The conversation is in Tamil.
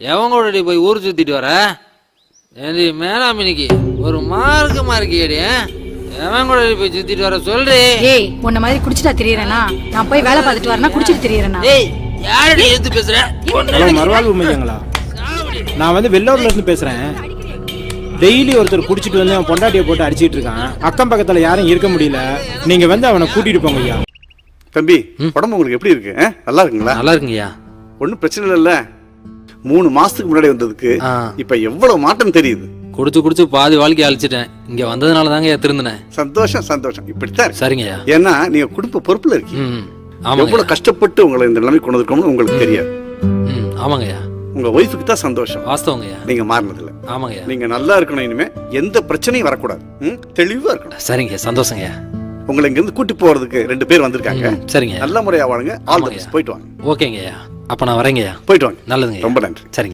எவன் கூட போய் ஊர் சுத்திட்டு வர? ஏண்டி மேலாமினிக்கு ஒரு மார்க்கமா இருக்கியடி எவன் கூட போய் சுத்திட்டு வர சொல்றி? ஏய் உன்ன மாதிரி குடிச்சிட்டா தெரியறேனா? நான் போய் வேலை பார்த்துட்டு வரேன்னா குடிச்சிட்டு தெரியறேனா? ஏய் யாரடி எடுத்து பேசுற? ஹலோ மறுவாழ்வு மையங்களா நான் வந்து வெள்ளூர்ல இருந்து பேசுறேன். டெய்லி ஒருத்தர் குடிச்சிட்டு வந்து அவன் பொண்டாட்டியை போட்டு அடிச்சிட்டு இருக்கான். அக்கம் பக்கத்துல யாரும் இருக்க முடியல. நீங்க வந்து அவனை கூட்டிட்டு போங்க ஐயா. தம்பி உடம்பு உங்களுக்கு எப்படி இருக்கு? நல்லா இருக்குங்களா? நல்லா இருக்குங்கய்யா. ஒன்றும் பிரச்சனை இல்லைல்ல. மூணு மாசத்துக்கு முன்னாடி வந்ததுக்கு. இப்ப எவ்வளவு மாற்றம் தெரியுது? குடிச்சு குடிச்சு பாதி வாழ்க்கை அழிச்சிட்டேன். இங்க வந்ததுனால தாங்க திருந்தினேன். சந்தோஷம் சந்தோஷம். இப்படித்தான். சரிங்கய்யா ஏன்னா நீங்க குடும்ப பொறுப்புல இருக்கீங்க. எவ்வளவு கஷ்டப்பட்டு உங்களை இந்த நிலைமை கொண்டு வந்திருக்கோம்னு உங்களுக்கு தெரியாது. ஆமாங்கய்யா. உங்க ஒய்ஃபுக்கு தான் சந்தோஷம். வாஸ்தவங்கய்யா. நீங்க மாறினதில்ல. ஆமாங்கய்யா. நீங்க நல்லா இருக்கணும் இனிமே. எந்த பிரச்சனையும் வரக்கூடாது? தெளிவா இருக்கணும். சரிங்க சந்தோஷங்கய்யா. உங்களை இங்க இருந்து கூட்டி போறதுக்கு ரெண்டு பேர் வந்திருக்காங்க. சரிங்க. நல்ல முறையா வாழுங்க. ஆல் போயிட்டு வாங்க. ஓகேங்கய்யா. அப்ப நான் வரேங்கய்யா. போயிட்டு வாங்க. நல்லதுங்க ரொம்ப நன்றி. சரிங்க.